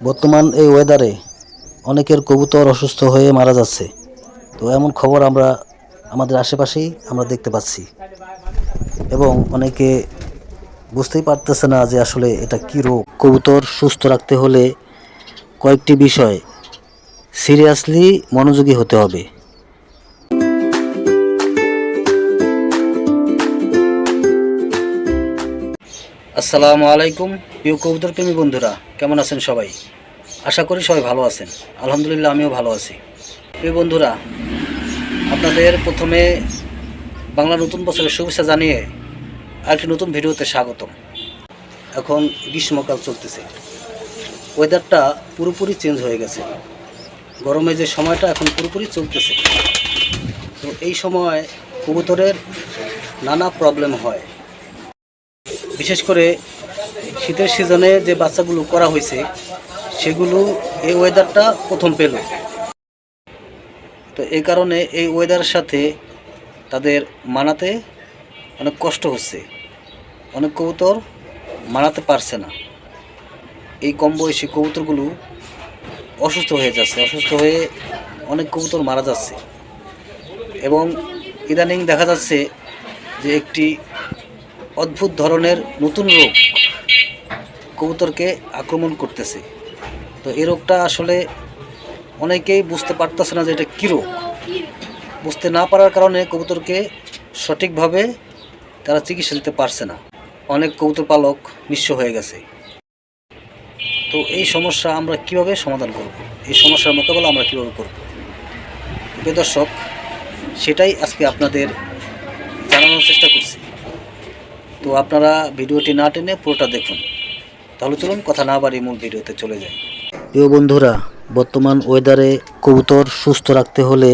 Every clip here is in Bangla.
বর্তমান এই ওয়েদারে অনেকের কবুতর অসুস্থ হয়ে মারা যাচ্ছে। তো এমন খবর আমরা আমাদের আশেপাশেই আমরা দেখতে পাচ্ছি। এবং অনেকে বুঝতেই পারতেছে না যে আসলে এটা কী রোগ। কবুতর সুস্থ রাখতে হলে কয়েকটি বিষয় সিরিয়াসলি মনোযোগী হতে হবে। আসসালামু আলাইকুম। প্রিয় কবুতর প্রেমী বন্ধুরা, কেমন আছেন সবাই? আশা করি সবাই ভালো আছেন। আলহামদুলিল্লাহ, আমিও ভালো আছি। প্রিয় বন্ধুরা, আপনাদের প্রথমে বাংলা নতুন বছরের শুভেচ্ছা জানিয়ে আরেকটি নতুন ভিডিওতে স্বাগতম। এখন গ্রীষ্মকাল চলতেছে। ওয়েদারটা পুরোপুরি চেঞ্জ হয়ে গেছে। গরমে যে সময়টা এখন পুরোপুরি চলতেছে। তো এই সময় কবুতরের নানা প্রবলেম হয়। বিশেষ করে শীতের সিজনে যে বাচ্চাগুলো করা হয়েছে, সেগুলো এই ওয়েদারটা প্রথম পেল। তো এই কারণে এই ওয়েদারের সাথে তাদের মানাতে অনেক কষ্ট হচ্ছে। অনেক কবুতর মানাতে পারছে না। এই কম বয়সী কবুতরগুলো অসুস্থ হয়ে যাচ্ছে, অসুস্থ হয়ে অনেক কবুতর মারা যাচ্ছে। এবং ইদানিং দেখা যাচ্ছে যে একটি অদ্ভুত ধরনের নতুন রোগ কবুতরকে আক্রমণ করতেছে। তো এই রোগটা আসলে অনেকেই বুঝতে পারতেছে না যে এটা কী রোগ। বুঝতে না পারার কারণে কবুতরকে সঠিকভাবে তারা চিকিৎসা দিতে পারছে না। অনেক কবুতর পালক নিঃস্ব হয়ে গেছে। তো এই সমস্যা আমরা কীভাবে সমাধান করব? এই সমস্যার মোকাবেলা আমরা কীভাবে করব? দর্শক, সেটাই আজকে আপনাদের জানানোর চেষ্টা করছি। তো আপনারা ভিডিওটি না টেনে পুরোটা দেখুন। তাহলে চলুন কথা না বাড়ি মূল ভিডিওতে চলে যাই। প্রিয় বন্ধুরা, বর্তমান ওয়েদারে কবুতর সুস্থ রাখতে হলে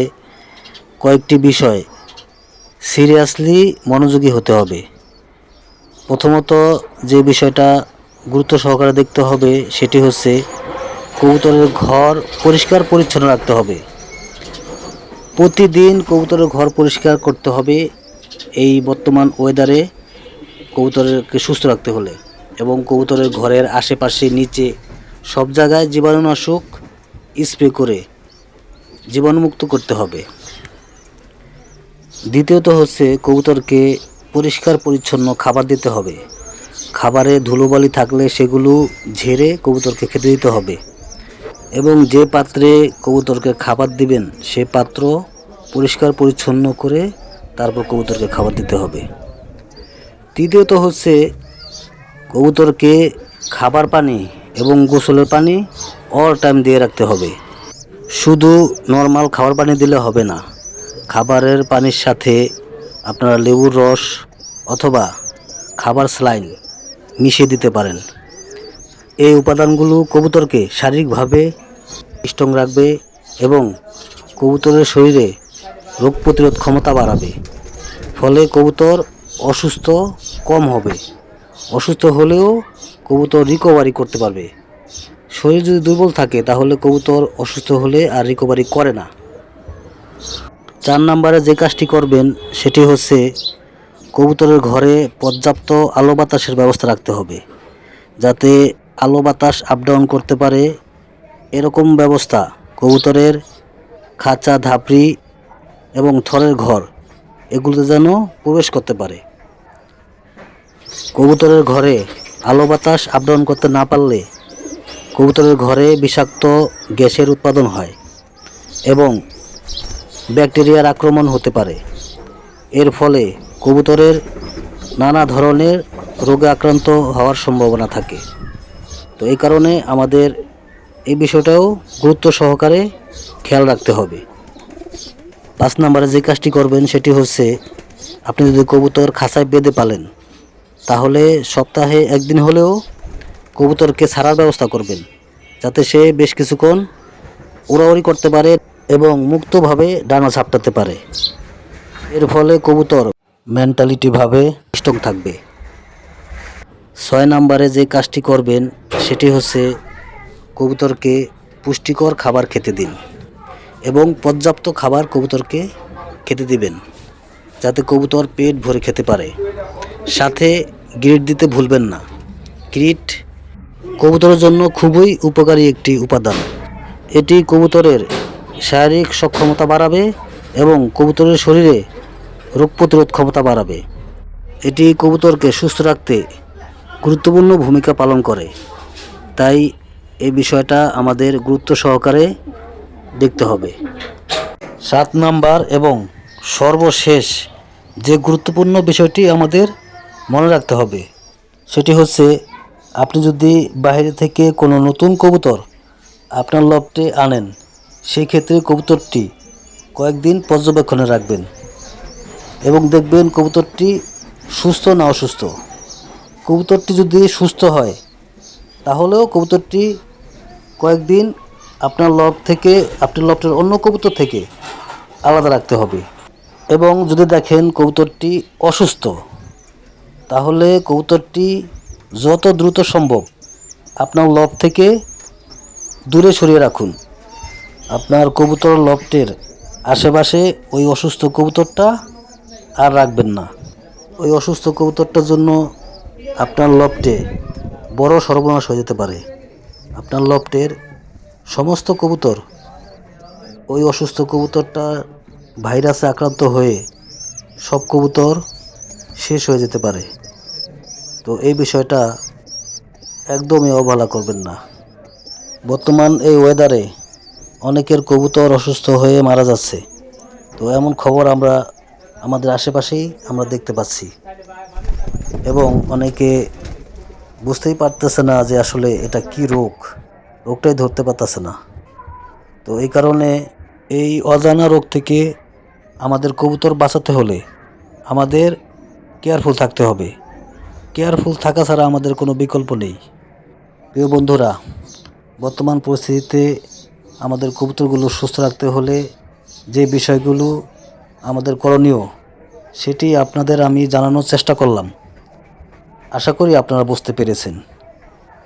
কয়েকটি বিষয় সিরিয়াসলি মনোযোগী হতে হবে। প্রথমত যে বিষয়টা গুরুত্ব সহকারে দেখতে হবে, সেটি হচ্ছে কবুতরের ঘর পরিষ্কার পরিচ্ছন্ন রাখতে হবে। প্রতিদিন কবুতরের ঘর পরিষ্কার করতে হবে এই বর্তমান ওয়েদারে কবুতরকে সুস্থ রাখতে হলে। এবং কবুতরের ঘরের আশেপাশে নিচে সব জায়গায় জীবাণুনাশক স্প্রে করে জীবাণুমুক্ত করতে হবে। দ্বিতীয়ত হচ্ছে কবুতরকে পরিষ্কার পরিচ্ছন্ন খাবার দিতে হবে। খাবারে ধুলোবালি থাকলে সেগুলো ঝেড়ে কবুতরকে খেতে দিতে হবে এবং যে পাত্রে কবুতরকে খাবার দিবেন সে পাত্র পরিষ্কার পরিচ্ছন্ন করে তারপর কবুতরকে খাবার দিতে হবে। তৃতীয়ত হচ্ছে কবুতরকে খাবার পানি এবং গোসলের পানি অল টাইম দিয়ে রাখতে হবে। শুধু নর্মাল খাবার পানি দিলে হবে না, খাবারের পানির সাথে আপনারা লেবুর রস অথবা খাবার স্লাইন মিশিয়ে দিতে পারেন। এই উপাদানগুলো কবুতরকে শারীরিকভাবে স্ট্রং রাখবে এবং কবুতরের শরীরে রোগ প্রতিরোধ ক্ষমতা বাড়াবে। ফলে কবুতর অসুস্থ কম হবে। অসুস্থ হলেও কবুতর রিকভারি করতে পারবে। শরীর যদি দুর্বল থাকে, তাহলে কবুতর অসুস্থ হলে আর রিকভারি করে না। চার নম্বরে যে কাজটি করবেন, সেটি হচ্ছে কবুতরের ঘরে পর্যাপ্ত আলো বাতাসের ব্যবস্থা রাখতে হবে, যাতে আলো বাতাস আপ ডাউন করতে পারে। এরকম ব্যবস্থা কবুতরের খাঁচা, ধাপড়ি এবং থরের ঘর, এগুলোতে যেন প্রবেশ করতে পারে। কবুতরের ঘরে আলো বাতাস ডাউন করতে না পারলে কবুতরের ঘরে বিষাক্ত গ্যাসের উৎপাদন হয় এবং ব্যাকটেরিয়ার আক্রমণ হতে পারে। এর ফলে কবুতরের নানা ধরনের রোগে আক্রান্ত হওয়ার সম্ভাবনা থাকে। তো এই কারণে আমাদের এই বিষয়টাও গুরুত্ব সহকারে খেয়াল রাখতে হবে। পাঁচ নম্বরে যে কাজটি করবেন সেটি হচ্ছে, আপনি যদি কবুতর খাঁচায় বেঁধে পালেন তাহলে সপ্তাহে একদিন হলেও কবুতরকে ছাড়ার ব্যবস্থা করবেন, যাতে সে বেশ কিছুক্ষণ উড়াউড়ি করতে পারে এবং মুক্তভাবে ডানা ঝাপটাতে পারে। এর ফলে কবুতর মেন্টালিটিভাবে স্ট্রং থাকবে। ছয় নম্বরে যে কাজটি করবেন, সেটি হচ্ছে কবুতরকে পুষ্টিকর খাবার খেতে দিন এবং পর্যাপ্ত খাবার কবুতরকে খেতে দিবেন, যাতে কবুতর পেট ভরে খেতে পারে। সাথে গ্রিট দিতে ভুলবেন না। গ্রিট কবুতরের জন্য খুবই উপকারী একটি উপাদান। এটি কবুতরের শারীরিক সক্ষমতা বাড়াবে এবং কবুতরের শরীরে রোগ প্রতিরোধ ক্ষমতা বাড়াবে। এটি কবুতরকে সুস্থ রাখতে গুরুত্বপূর্ণ ভূমিকা পালন করে। তাই এই বিষয়টা আমাদের গুরুত্ব সহকারে দেখতে হবে। সাত নাম্বার এবং সর্বশেষ যে গুরুত্বপূর্ণ বিষয়টি আমাদের মনে রাখতে হবে। সেটি হচ্ছে, আপনি যদি বাইরে থেকে কোনো নতুন কবুতর আপনার লফটে আনেন সেই ক্ষেত্রে কবুতরটি কয়েকদিন পর্যবেক্ষণে রাখবেন এবং দেখবেন কবুতরটি সুস্থ না অসুস্থ। কবুতরটি যদি সুস্থ হয়, তাহলেও কবুতরটি কয়েকদিন আপনার লব থেকে আপনার লবটের অন্য কবুতর থেকে আলাদা রাখতে হবে। এবং যদি দেখেন কবুতরটি অসুস্থ তাহলে কবুতরটি যত দ্রুত সম্ভব আপনার লব থেকে দূরে সরিয়ে রাখুন। আপনার কবুতর লফটের আশেপাশে ওই অসুস্থ কবুতরটা আর রাখবেন না। ওই অসুস্থ কবুতরটার জন্য আপনার লফটে বড় সর্বনাশ হয়ে যেতে পারে। আপনার লফটের সমস্ত কবুতর ওই অসুস্থ কবুতরটা ভাইরাসে আক্রান্ত হয়ে সব কবুতর শেষ হয়ে যেতে পারে। তো এই বিষয়টা একদমই অবহেলা করবেন না। বর্তমান এই ওয়েদারে অনেকের কবুতর অসুস্থ হয়ে মারা যাচ্ছে। তো এমন খবর আমরা আমাদের আশেপাশেই আমরা দেখতে পাচ্ছি। এবং অনেকে বুঝতেই পারতেছে না যে আসলে এটা কি রোগ। রোগটাই ধরতে পারতেছে না। তো এই কারণে এই অজানা রোগ থেকে আমাদের কবুতর বাঁচাতে হলে আমাদের কেয়ারফুল থাকতে হবে। কেয়ারফুল থাকা ছাড়া আমাদের কোনো বিকল্প নেই। প্রিয় বন্ধুরা, বর্তমান পরিস্থিতিতে আমাদের কবুতরগুলো সুস্থ রাখতে হলে যে বিষয়গুলো আমাদের করণীয়, সেটি আপনাদের আমি জানানোর চেষ্টা করলাম। আশা করি আপনারা বুঝতে পেরেছেন।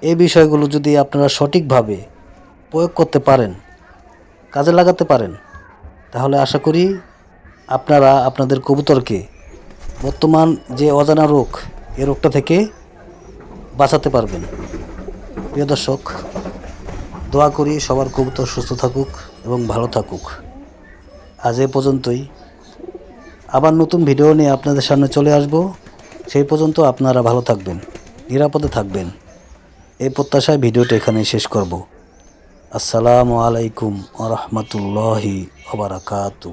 এই বিষয়গুলো যদি আপনারা সঠিকভাবে প্রয়োগ করতে পারেন, কাজে লাগাতে পারেন, তাহলে আশা করি আপনারা আপনাদের কবুতরকে বর্তমান যে অজানা রোগ এ রোগটা থেকে বাঁচাতে পারবেন। প্রিয় দর্শক, দোয়া করি সবার কবুতর সুস্থ থাকুক এবং ভালো থাকুক। আজ এ পর্যন্তই। আবার নতুন ভিডিও নিয়ে আপনাদের সামনে চলে আসব। সেই পর্যন্ত আপনারা ভালো থাকবেন, নিরাপদে থাকবেন। এই প্রত্যাশায় ভিডিওটা এখানে শেষ করব। আসসালামু আলাইকুম আ রহমতুল্লাহি ওবরাকাতু